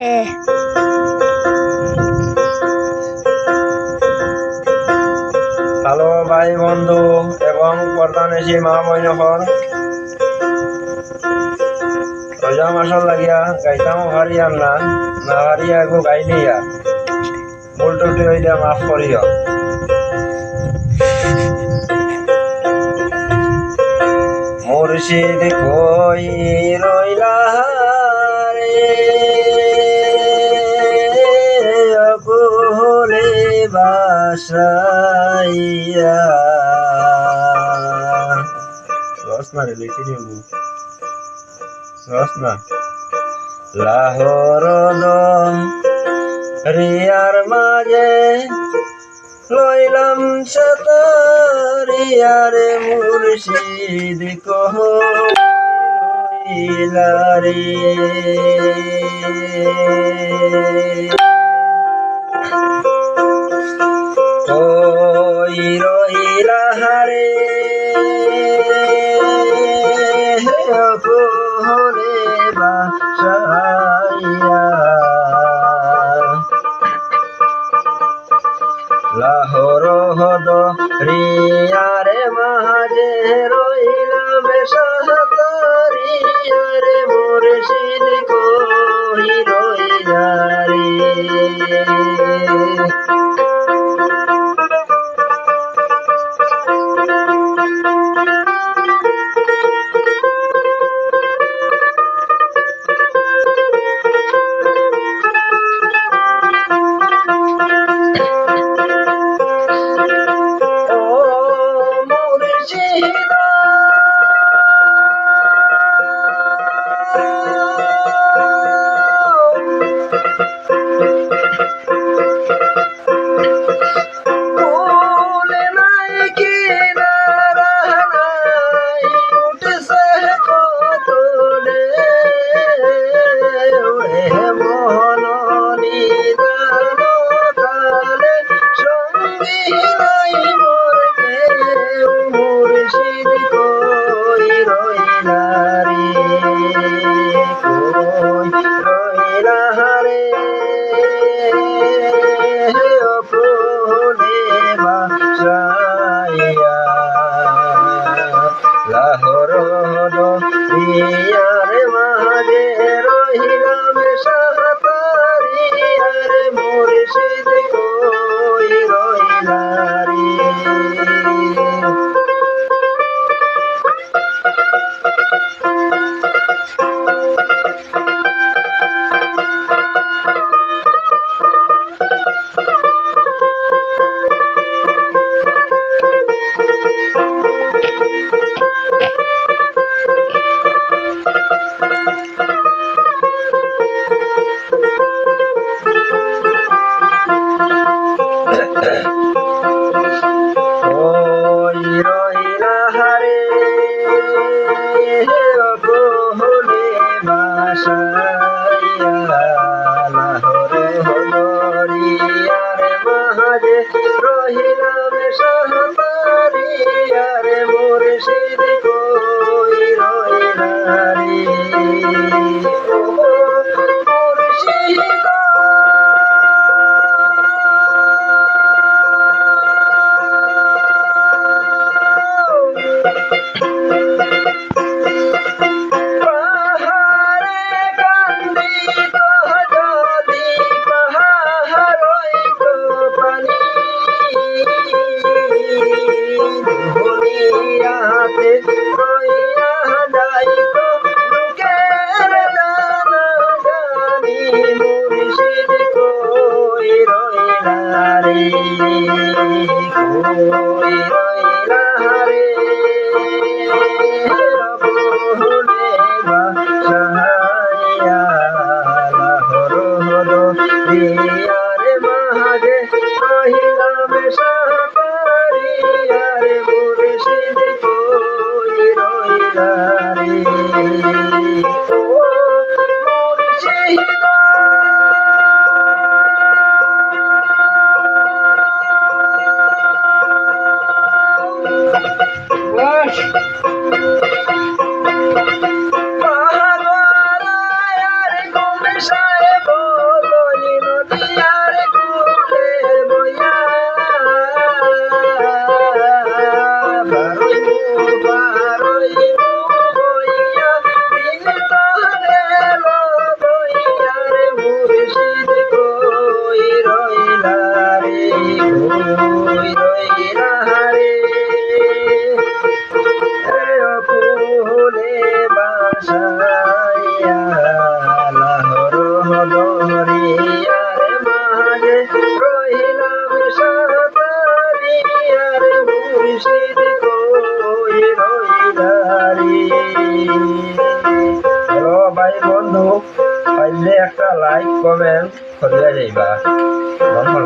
হ্যাঁ হ্যালো ভাই, বন্ধু এবং বইনখন রোজা মাসল লাগিয়া গাইতাম হারিয়াম না না হারিয়া গো গাইলিয়া ভুল টুটি হইলে মাফ করিও মুর্শিদ কই রইলা অকুলে বাসাইয়া। রে লিখি নিব রসনা। লাহোর রিয়ার মাঝে লইলাম সতরিয়ারে মুর্শিদ কহ রইলা হারে কোহলে বাসাইয়া। লাহোর হদ রিয়ারে অপুলে বাসাইয়া বাসাইয়া লাহরে হলরিয়ারে মাঝে রহিলাম সহতারিয়ারে মুর্শিদ কই ভাই বন্ধু পাইলে একটা লাইক কমেন্ট করিয়া যাইবা। মন